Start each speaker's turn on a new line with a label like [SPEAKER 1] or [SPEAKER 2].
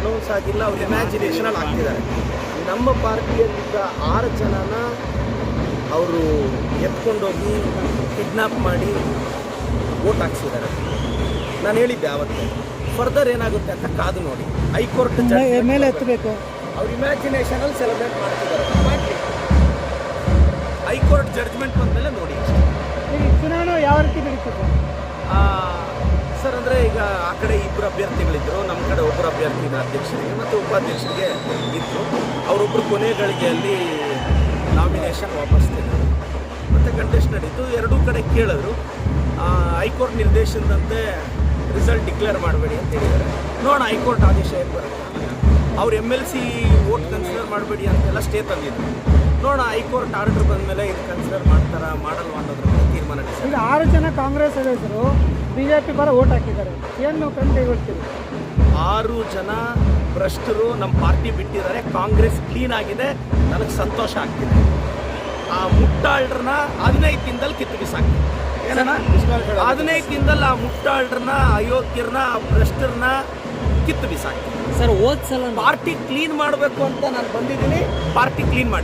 [SPEAKER 1] Announce ಆಗಿಲ್ಲ imagination ಇಮ್ಯಾಜಿನೇಷನಲ್ಲಿ ಹಾಕ್ತಿದ್ದಾರೆ. ನಮ್ಮ ಪಾರ್ಟಿಯಲ್ಲಿದ್ದ ಆರು ಜನನ ಅವರು ಎತ್ಕೊಂಡೋಗಿ ಕಿಡ್ನಾಪ್ ಮಾಡಿ ವೋಟ್ ಹಾಕ್ಸಿದ್ದಾರೆ. ನಾನು ಹೇಳಿದ್ದೆ ಆವತ್ತೇ ಫರ್ದರ್ ಏನಾಗುತ್ತೆ ಅಂತ ಕಾದು ನೋಡಿ. ಹೈಕೋರ್ಟ್
[SPEAKER 2] ಮೇಲೆ ಎತ್ತಬೇಕು
[SPEAKER 1] ಅವ್ರ ಇಮ್ಯಾಜಿನೇಷನಲ್ಲಿ ಸೆಲೆಬ್ರೇಟ್ ಮಾಡ್ತಿದ್ದಾರೆ. ಮಾಡಲಿ ಹೈಕೋರ್ಟ್ ಜಡ್ಜ್ಮೆಂಟ್ ಬಂದಮೇಲೆ ನೋಡಿ
[SPEAKER 2] ಚುನಾವಣೆ ಯಾವ ರೀತಿ ನಡೀತದೆ?
[SPEAKER 1] ಸರ್, ಅಂದರೆ ಈಗ ಆ ಕಡೆ ಇಬ್ಬರು ಅಭ್ಯರ್ಥಿಗಳಿದ್ದರು ನಮ್ಮ ಕಡೆ ಒಬ್ಬರು ಅಭ್ಯರ್ಥಿ ಅಧ್ಯಕ್ಷರಿಗೆ ಮತ್ತು ಉಪಾಧ್ಯಕ್ಷರಿಗೆ ಇತ್ತು ಅವರೊಬ್ಬರು ಕೊನೆ ಗಳಿಗೆಯಲ್ಲಿ ನಾಮಿನೇಷನ್ ವಾಪಸ್ ತೆಗೆದರು. ಮತ್ತು ಕಂಟೆಸ್ಟ್ ನಡೀತು ಎರಡೂ ಕಡೆ ಕೇಳಿದ್ರು. ಹೈಕೋರ್ಟ್ ನಿರ್ದೇಶನದಂತೆ ರಿಸಲ್ಟ್ ಡಿಕ್ಲೇರ್ ಮಾಡಬೇಡಿ ಅಂತ ಹೇಳಿದ್ದಾರೆ. ನೋಡೋಣ, ಹೈಕೋರ್ಟ್ ಆದೇಶ ಏನು ಬರುತ್ತೆ. ಅವ್ರು M L C vote consider ಮಾಡಬೇಡಿ ಅಂತೆಲ್ಲ ಸ್ಟೇ ತಂದಿದ್ರು. ನೋಡೋಣ, ಹೈಕೋರ್ಟ್ ಆರ್ಡರ್ ಬಂದಮೇಲೆ ಇದು ಕನ್ಸಿಡರ್ ಮಾಡ್ತಾರಾ, ಮಾಡಲ್ವಾ ಅನ್ನೋದ್ರ ತೀರ್ಮಾನ
[SPEAKER 2] ಆರು ಜನ ಕಾಂಗ್ರೆಸ್ ಸದಸ್ಯರು ಬಿಜೆಪಿ ಪರ ಓಟ್ ಹಾಕಿದ್ದಾರೆ. ಏನು ನಾವು ಕಂಡು ಕೈಗೊಳ್ತೀವಿ
[SPEAKER 1] ಆರು ಜನ ಭ್ರಷ್ಟರು ನಮ್ಮ ಪಾರ್ಟಿ ಬಿಟ್ಟಿದ್ದಾರೆ. ಕಾಂಗ್ರೆಸ್ ಕ್ಲೀನ್ ಆಗಿದೆ. ನನಗೆ ಸಂತೋಷ ಆಗ್ತಿದೆ. ಆ ಮುಟ್ಟಾಳ್ರನ್ನ ಹದಿನೈದು ದಿನದಲ್ಲಿ ಕಿತ್ತು ಏನಣ್ಣ? ಹದಿನೈದು ದಿನದಲ್ಲಿ ಆ ಮುಟ್ಟಾಳ್ರನ್ನ ಅಯೋಗ್ಯರನ್ನ ಆ ಭ್ರಷ್ಟರನ್ನ ಕಿತ್ತು ಬಿಸಾಕ್ತಿದೆ
[SPEAKER 3] ಸರ್ ಹೋದ್ ಸಲ
[SPEAKER 1] ಪಾರ್ಟಿ ಕ್ಲೀನ್ ಮಾಡಬೇಕು ಅಂತ ನಾನು ಬಂದಿದ್ದೀನಿ. ಪಾರ್ಟಿ ಕ್ಲೀನ್ ಮಾಡಿ.